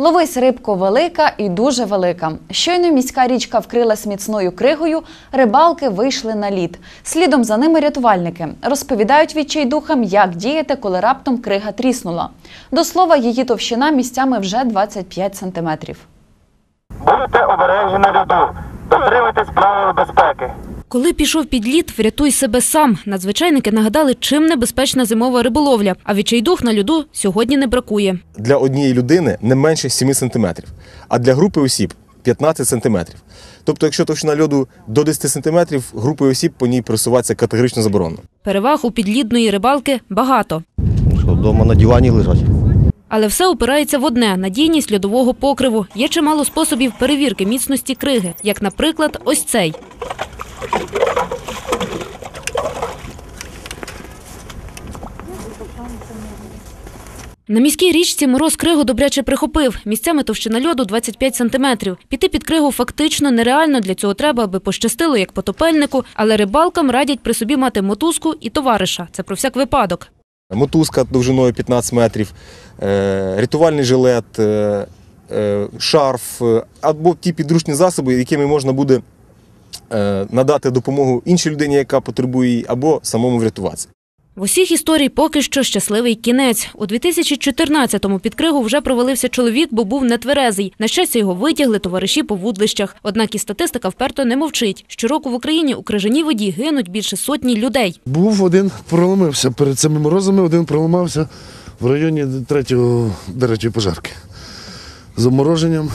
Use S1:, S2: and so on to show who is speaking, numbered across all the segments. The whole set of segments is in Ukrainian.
S1: Ловись рибко велика і дуже велика. Щойно міська річка вкрилась міцною кригою, рибалки вийшли на лід. Слідом за ними рятувальники розповідають відчайдухам, як діяти, коли раптом крига тріснула. До слова, її товщина місцями вже 25 сантиметрів.
S2: Будьте обережні на льоду, дотримуйтесь правил безпеки.
S3: Коли пішов під лід, врятуй себе сам. Надзвичайники нагадали, чим небезпечна зимова риболовля. А відчайдух на льоду сьогодні не бракує.
S4: для однієї людини не менше 7 см, а для групи осіб 15 см. Тобто, якщо товщина льоду до 10 см, групи осіб по ній пересуватися категорично заборонено.
S3: Переваг у підлідної рибалки багато.
S5: Що вдома на дивані лежать.
S3: Але все опирається в одне – надійність льодового покриву. Є чимало способів перевірки міцності криги, як, наприклад, ось цей. На міській річці мороз кригу добряче прихопив. Місцями товщина льоду 25 сантиметрів. Піти під кригу фактично нереально. Для цього треба, аби пощастило, як потопельнику. Але рибалкам радять при собі мати мотузку і товариша. Це про всяк випадок.
S4: Мотузка довжиною 15 метрів, е, рятувальний жилет, е, е, шарф або ті підручні засоби, якими можна буде надати допомогу іншій людині, яка потребує її, або самому врятуватися.
S3: В усіх історій поки що щасливий кінець. У 2014-му під кригу вже провалився чоловік, бо був нетверезий. На щастя, його витягли товариші по вудлищах. Однак і статистика вперто не мовчить. Щороку в Україні у крижаній воді гинуть більше сотні людей.
S6: Був один проломився перед цими морозами, один проламався в районі третього, до пожарки. З обмороженням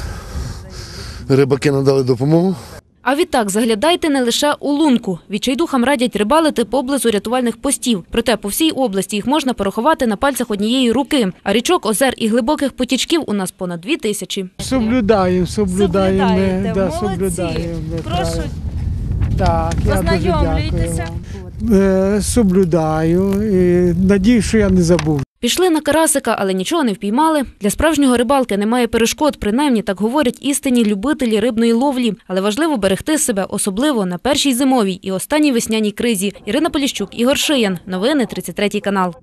S6: рибаки надали допомогу.
S3: А відтак заглядайте не лише у лунку. Відчайдухам радять рибалити поблизу рятувальних постів. Проте по всій області їх можна порахувати на пальцях однієї руки. А річок, озер і глибоких потічків у нас понад дві тисячі.
S7: Соблюдаємо, соблюдаємо.
S8: Соблюдаєте,
S7: да,
S8: молодці.
S7: соблюдаємо.
S8: Прошу.
S7: Так, я дуже дякую
S8: ознайомлюйтеся.
S7: Е, Соблюдаю і надію, що я не забув.
S3: Пішли на карасика, але нічого не впіймали. Для справжнього рибалки немає перешкод, принаймні так говорять істинні любителі рибної ловлі. Але важливо берегти себе, особливо на першій зимовій і останній весняній кризі. Ірина Поліщук, Ігор Шиян. Новини 33 канал.